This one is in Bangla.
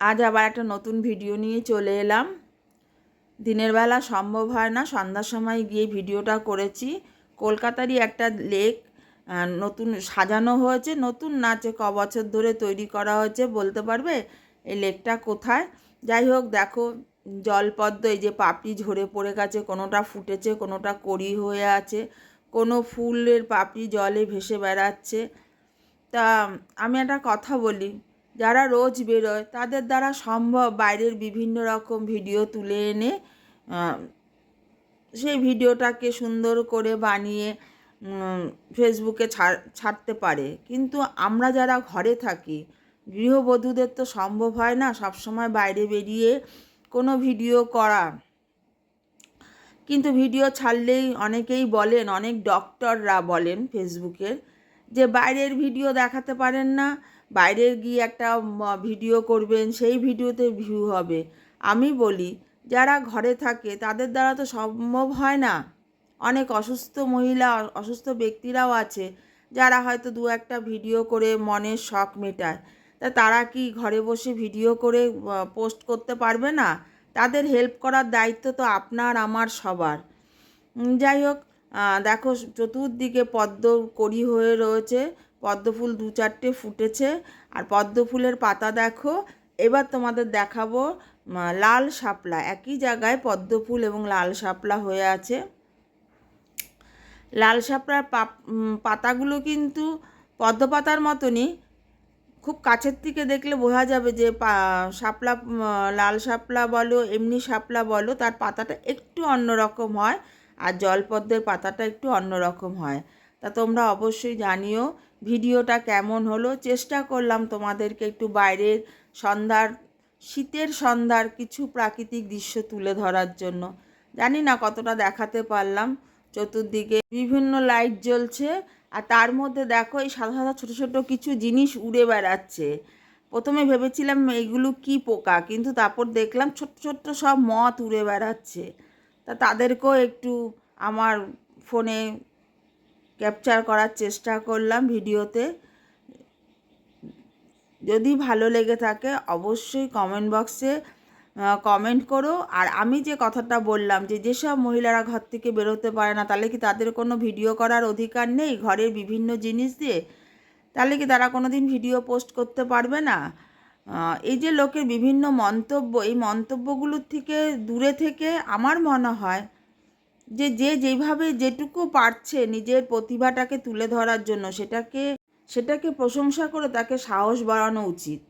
আজ আবার একটা নতুন ভিডিও নিয়ে চলে এলাম। দিনের বেলা সম্ভব হয় না, সন্ধ্যার সময় গিয়ে ভিডিওটা করেছি। কলকাতারই একটা লেক নতুন সাজানো হয়েছে, নতুন নাচে ক বছর ধরে তৈরি করা হয়েছে, বলতে পারবে? এই লেকটা কোথায়? যাই হোক, দেখো, জলপদ্ম, এই যে পাপড়ি ঝরে পড়ে গেছে, কোনোটা ফুটেছে, কোনোটা কড়ি হয়ে আছে, কোনো ফুলের পাপড়ি জলে ভেসে বেড়াচ্ছে। তা, আমি একটা কথা বলি যারা রোজ বেরোয়, তাদের দ্বারা সম্ভব বাইরের বিভিন্ন রকম ভিডিও তুলে এনে সেই ভিডিওটাকে সুন্দর করে বানিয়ে ফেসবুকে ছাড়, ছাড়তে পারে। কিন্তু আমরা যারা ঘরে থাকি, গৃহবধূদের তো সম্ভব হয় না সবসময় বাইরে বেরিয়ে কোনো ভিডিও করা। কিন্তু ভিডিও ছাড়লেই অনেকেই বলেন, অনেক ডক্টররা বলেন ফেসবুকের যে বাইরের ভিডিও দেখাতে পারেন না বাইরে গিয়ে একটা ভিডিও করবেন, সেই ভিডিওতে ভিউ হবে। আমি বলি, যারা ঘরে থাকে, তাদের দ্বারা তো সম্ভব হয় না। অনেক অসুস্থ মহিলা, অসুস্থ ব্যক্তিরাও আছে, যারা হয়তো দু একটা ভিডিও করে মনের শখ মেটায়। তা তারা কি ঘরে বসে ভিডিও করে পোস্ট করতে পারবে না? তাদের হেল্প করার দায়িত্ব তো আপনার, আমার সবার। যাই হোক দেখো চতুর্দিকে পদ্ম কড়ি হয়ে রয়েছে পদ্ম ফুল দু চারটে ফুটেছে, আর পদ্ম ফুলের পাতা দেখো। এবার তোমাদের দেখাবো লাল শাপলা, একই জায়গায় পদ্ম ফুল এবং লাল শাপলা হয়ে আছে। লাল শাপলার পাতাগুলো কিন্তু পদ্ম পাতার মতনই। খুব কাছের থেকে দেখলে বোঝা যাবে যে শাপলা লাল শাপলা বলো, এমনি শাপলা বলো, তার পাতাটা একটু অন্যরকম হয়। আর জলপদ্মের পাতাটা একটু অন্যরকম হয়। তা তোমরা অবশ্যই জানিও, ভিডিওটা কেমন হলো? চেষ্টা করলাম তোমাদেরকে একটু বাইরের সন্ধ্যার, শীতের সন্ধ্যার কিছু প্রাকৃতিক দৃশ্য তুলে ধরার জন্য। জানি না কতটা দেখাতে পারলাম। চতুর্দিকে বিভিন্ন লাইট জ্বলছে আর তার মধ্যে দেখো এই সাদা সাদা ছোটো ছোটো কিছু জিনিস উড়ে বেড়াচ্ছে। প্রথমে ভেবেছিলাম এইগুলো কি পোকা, কিন্তু তারপর দেখলাম ছোট্ট ছোট্ট সব মথ উড়ে বেড়াচ্ছে। তা তাদেরকেও একটু আমার ফোনে ক্যাপচার করার চেষ্টা করলাম ভিডিওতে। যদি ভালো লেগে থাকে, অবশ্যই কমেন্ট বক্সে কমেন্ট করো। আর আমি যে কথাটা বললাম যে যেসব মহিলারা ঘর থেকে বেরোতে পারে না, তাহলে কি তাদের কোনো ভিডিও করার অধিকার নেই ঘরের বিভিন্ন জিনিস দিয়ে? তাহলে কি তারা কোনো দিন ভিডিও পোস্ট করতে পারবে না? এই যে লোকের বিভিন্ন মন্তব্য, এই মন্তব্যগুলোর থেকে দূরে থেকে আমার মনে হয় যে যে যেভাবে যেটুকু পারছে নিজের প্রতিভাটাকে তুলে ধরার জন্য সেটাকে সেটাকে প্রশংসা করে তাকে সাহস বাড়ানো উচিত।